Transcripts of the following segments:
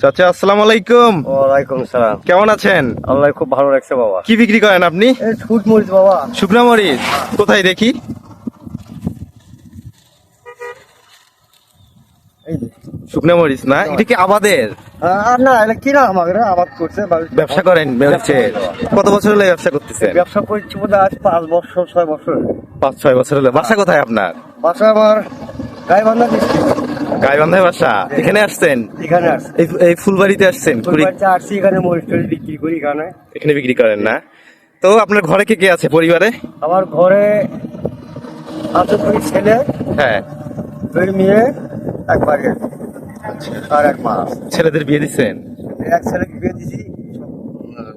চাচা আসসালামু আলাইকুম। ওয়ালাইকুম সালাম। কেমন আছেন? আল্লাহ খুব ভালো রাখছে বাবা। কি বিক্রি করেন আপনি? মরিচ বাবা। শুকনা মরিচ। কোথায় দেখি? শুকনা মরিচ না? এটা কি আবাদের? না এটা কিনা আমাদের আবাদ করছে ব্যবসা করেন কত বছর হলে ব্যবসা করতেছেন? ব্যবসা করছি বোধ আজ পাঁচ বছর ছয় বছর পাঁচ ছয় বছর হলে। বাসা কোথায় আপনার? বাসা আমার গাইবান্ধা ডিস্ট্রিক্ট গাইবান্ধায় বাসা? এখানে আসছেন? এখানে এই ফুলবাড়িতে আসছেন? আসছি এখানে মরিচ বিক্রি করি এখানে। এখানে বিক্রি করেন না। তো আপনার ঘরে কে কে আছে পরিবারে? আমার ঘরে আছে দুই ছেলে হ্যাঁ। দুই মেয়ে এক বাড়ি আর এক মা। ছেলেদের বিয়ে দিচ্ছেন? এক ছেলেকে বিয়ে দিছি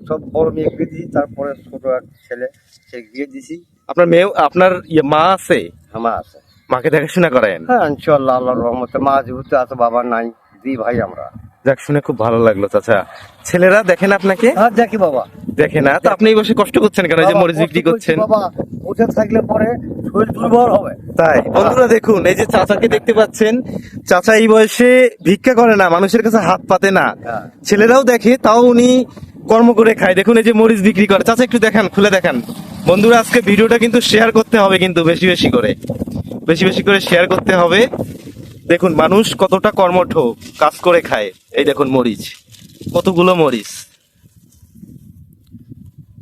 সব- বড় মেয়ে বিয়ে দিছি তারপরে ছোট এক ছেলে সে বিয়ে দিছি। আপনার মেয়ে আপনার ইয়ে মা আছে? আমার আছে। মাকে দেখাশোনা করেন? হ্যাঁ ইনশাল্লাহ আল্লাহর রহমতে। মা যেহেতু আছে বাবা নাই দুই ভাই আমরা। যাক শুনে খুব ভালো লাগল চাচা। ছেলেরা দেখেন আপনাকে? হ্যাঁ দেখি বাবা। দেখে না? তো আপনি এই বসে কষ্ট করছেন কেন? এই যে মরিচ বিক্রি করছেন? বাবা উঠে থাকলে পরে শরীর দুর্বল হবে। তাই। বন্ধুরা দেখুন এই যে চাচাকে দেখতে পাচ্ছেন চাচা এই বয়সে ভিক্ষা করে না মানুষের কাছে হাত পাতে না। হ্যাঁ। ছেলেরাও দেখে তাও উনি কর্ম করে খায়। দেখুন এই যে মরিচ বিক্রি করে। চাচা একটু দেখান খুলে দেখান। বন্ধুরা আজকে ভিডিওটা কিন্তু শেয়ার করতে হবে কিন্তু বেশি বেশি করে। বেশি বেশি করে শেয়ার করতে হবে। দেখুন মানুষ কতটা কর্মঠ কাজ করে খায়। এই দেখুন মরিচ। কতগুলো মরিচ।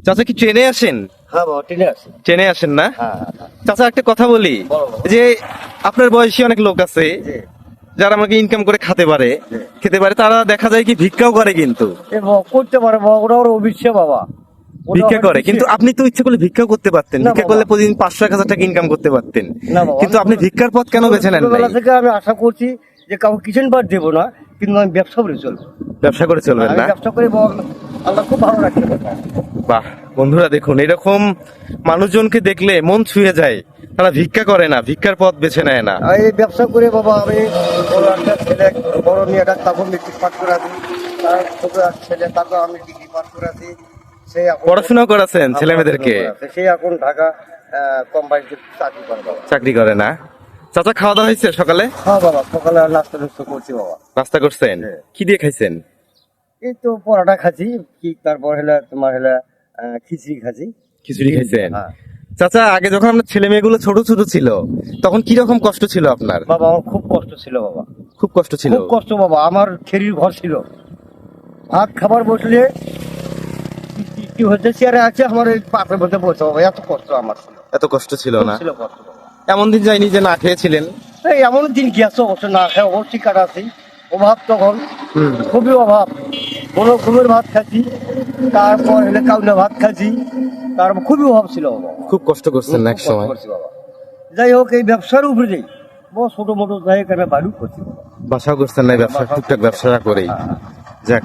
চাচা কি ট্রেনে আসেন? হ্যাঁ ট্রেনে আসেন না? হ্যাঁ হ্যাঁ, চাচা একটা কথা বলি। যে আপনার বয়সী অনেক লোক আছে যারা আমাকে ইনকাম করে খেতে পারে। খেতে পারে তারা দেখা যায় কি ভিক্ষাও করে কিন্তু। করতে পারে ওরা ওরা বাবা। ভিক্ষা করে। কিন্তু আপনি তো ইচ্ছে করলে ভিক্ষা করতে পারতেন। ভিক্ষা করলে প্রতিদিন পাঁচশো এক হাজার টাকা ইনকাম করতে পারতেন। কিন্তু আপনি ভিক্ষার পথ কেন বেছে নেন ছোটবেলা থেকে আমি আশা করছি যে কাউকে কিচেন বার দেবো না কিন্তু আমি ব্যবসা করে চলবো। ব্যবসা করে চলবেন না? ব্যবসা করে আল্লাহ খুব ভালো রাখতে বাহ বন্ধুরা দেখুন এরকম মানুষজনকে দেখলে মন ছুঁয়ে যায়। তারা ভিক্ষা করে না ভিক্ষার পথ বেছে নেয় না। এই ব্যবসা করে বাবা আমি বড় একটা ছেলে বড় মেয়েটা তাকে মেট্রিক পাস করে দিই তার ছোট এক ছেলে তাকে আমি ডিগ্রি পাস করে এখন পড়াশোনা করাছেন ছেলে মেয়েদেরকে সে এখন ঢাকা কোম্পানিতে চাকরি করে বাবা। চাকরি করে না? চাচা খাওয়া দাওয়া হয়েছে সকালে? হ্যাঁ বাবা সকালে নাস্তা টাস্তা করছি বাবা। নাস্তা করছেন? হ্যাঁ। কি দিয়ে খাইছেন? এই তো পরোটা খাচ্ছি কি তারপর হলে তোমার হলে খিচড়ি খাচ্ছি। খিচুড়ি খাইছেন? হ্যাঁ। চাচা আগে যখন আপনার ছেলে মেয়েগুলো ছোট ছোট ছিল তখন কি রকম কষ্ট ছিল আপনার? বাবা আমার খুব কষ্ট ছিল বাবা। খুব কষ্ট ছিল? খুব কষ্ট বাবা আমার খেরির ঘর ছিল। ভাত খাবার বসলে কি- হচ্ছে চেয়ারে আছে আমার এই পাপের মধ্যে বসে হবে। এত কষ্ট আমার ছিল। এত কষ্ট ছিল না? ছিল কষ্ট। এমন দিন যায়নি যে না খেয়েছিলেন? এই এমন দিন গেছে অবশ্য? না খেয়ে অবশ্যই কাটাচ্ছি অভাব তখন। খুবই অভাব। কোনো ঘুমের ভাত খাচ্ছি তারপর হলে কাউনা ভাত খাচ্ছি তারপর খুবই অভাব ছিল খুব কষ্ট করছেন এক সময়? বাবা। যাই হোক এই ব্যবসার উপরে যাই বহু ছোট মোটো যাই এখানে বাড়ি করছি। বাসাও করছেন না ব্যবসা? টুকটাক। ব্যবসা করেই। হ্যাঁ। যাক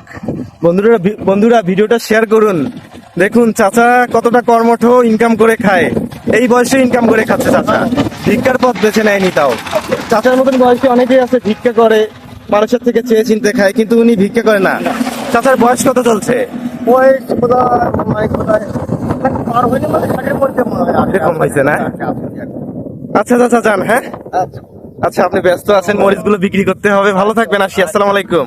বন্ধুরা বন্ধুরা ভিডিওটা শেয়ার করুন। দেখুন চাচা কতটা কর্মঠ ইনকাম করে খায়। এই বয়সে ইনকাম করে খাচ্ছে চাচা। ভিক্ষার পথ বেছে নেয়নি তাও। চাচার মতন বয়সে অনেকেই আছে ভিক্ষা করে মানুষের থেকে চেয়ে চিনতে খায় কিন্তু উনি ভিক্ষা করে না। চাচার বয়স কত চলছে? বয়স মানে হয়েছে না? আচ্ছা চাচা যান হ্যাঁ? আচ্ছা। আচ্ছা আপনি ব্যস্ত আছেন মরিচগুলো বিক্রি করতে হবে। ভালো থাকবেন আসি আসসালামু আলাইকুম।